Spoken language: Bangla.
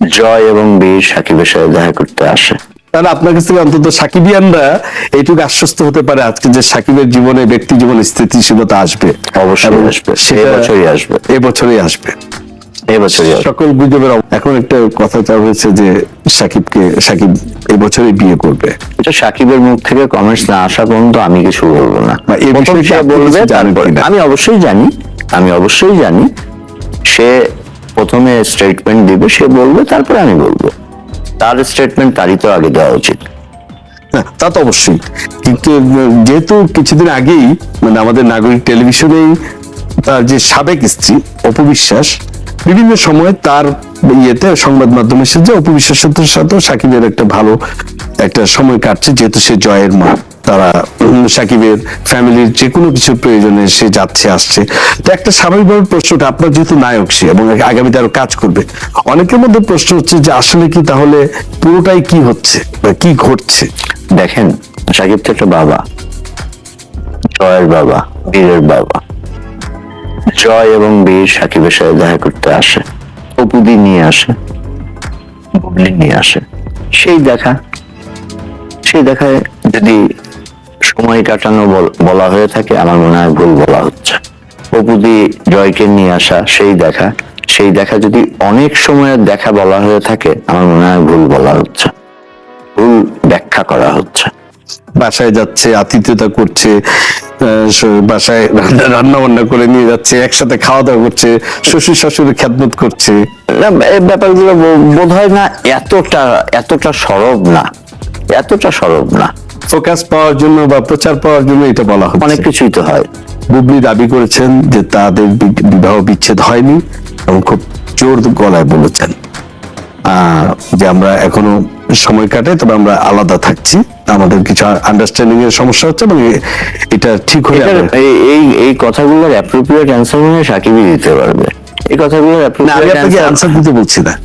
জয় এবং বীর সাকিবের সাথে দেখা করতে আসে। তাহলে আপনার কাছ থেকে অন্তত সাকিবিয়ানরা এইটুকু আশ্বস্ত হতে পারে আজকে যে সাকিবের জীবনে ব্যক্তি জীবনে স্থিতিশীলতা আসবে। অবশ্যই আসবে। সেটা এবছরই আসবে। এবছরই আসবে। সকল গুজবের এখন একটা কথা চাওয়া হয়েছে যে সাকিবকে সাকিব এবছরই বিয়ে করবে। এটা সাকিবের মুখ থেকে কমেন্টস না আসা পর্যন্ত আমি কিছু বলব না। এই বিষয়ে সে বলবে আমি অবশ্যই জানি আমি অবশ্যই জানি সে প্রথমে স্টেটমেন্ট দিবে সে বলবে তারপরে আমি বলব। তার স্টেটমেন্ট তারই তো আগে দেওয়া উচিত। হ্যাঁ, তা তো অবশ্যই। কিন্তু যেহেতু কিছুদিন আগেই মানে আমাদের নাগরিক টেলিভিশনেই তার যে সাবেক স্ত্রী অপবিশ্বাস বিভিন্ন সময় তার ইয়েতে সংবাদ মাধ্যমে এসে যে অপবিশ্বাসের সাথেও সাকিবের একটা ভালো একটা সময় কাটছে যেহেতু সে জয়ের মা তারা সাকিবের ফ্যামিলির যে কোনো কিছু প্রয়োজনে সে যাচ্ছে, আসছে। তো একটা স্বাভাবিকভাবে প্রশ্নটা আপনার যেহেতু নায়ক সে এবং আগামীতে আরও কাজ করবে, অনেকের মধ্যে প্রশ্ন হচ্ছে যে আসলে কি তাহলে পুরোটাই কি হচ্ছে বা কি ঘটছে? দেখেন, সাকিব তো একটা বাবা, জয়ের বাবা, বীরের বাবা। জয় এবং বীর সাকিবের সাথে দেখা করতে আসে, অপুদি নিয়ে আসে নিয়ে আসে। সেই দেখা, সেই দেখায় যদি সময় কাটানো বলা হয়ে থাকে আমার মনে হয় ভুল বলা হচ্ছে। অপুদি জয়কে নিয়ে আসা সেই দেখা সেই দেখা যদি অনেক সময়ের দেখা বলা হয়ে থাকে আমার মনে হয় ভুল বলা হচ্ছে। ভুল ব্যাখ্যা করা হচ্ছে। বাসায় যাচ্ছে আতিথ্যতা করছে বাসায় রান্না বান্না করে নিয়ে যাচ্ছে একসাথে খাওয়া দাওয়া করছে শ্বশুর শাশুড়ি খ্যাতমত করছে ব্যাপারগুলো বোধ হয় না এতটা এতটা সরব না। এতটা সরব না। ফোকাস পাওয়ার জন্য বা প্রচার পাওয়ার জন্য এটা বলা হয় অনেক কিছুই তো হয়। বুবলি দাবি করেছেন যে তাদের বিবাহ বিচ্ছেদ হয়নি এবং খুব জোর গলায় বলেছেন। আহ, যে আমরা এখনও সময় কাটে তবে আমরা আলাদা থাকছি। আমাদের কিছু আন্ডারস্ট্যান্ডিং এর সমস্যা হচ্ছে এবং এটা ঠিক হয়ে আমরা- এই এই কথাগুলোর অ্যাপ্রোপ্রিয়েট অ্যান্সার মনে হয় সাকিবই দিতে পারবে। এই কথাগুলোর না আমি আপনাকে অ্যান্সার দিতে বলছি না।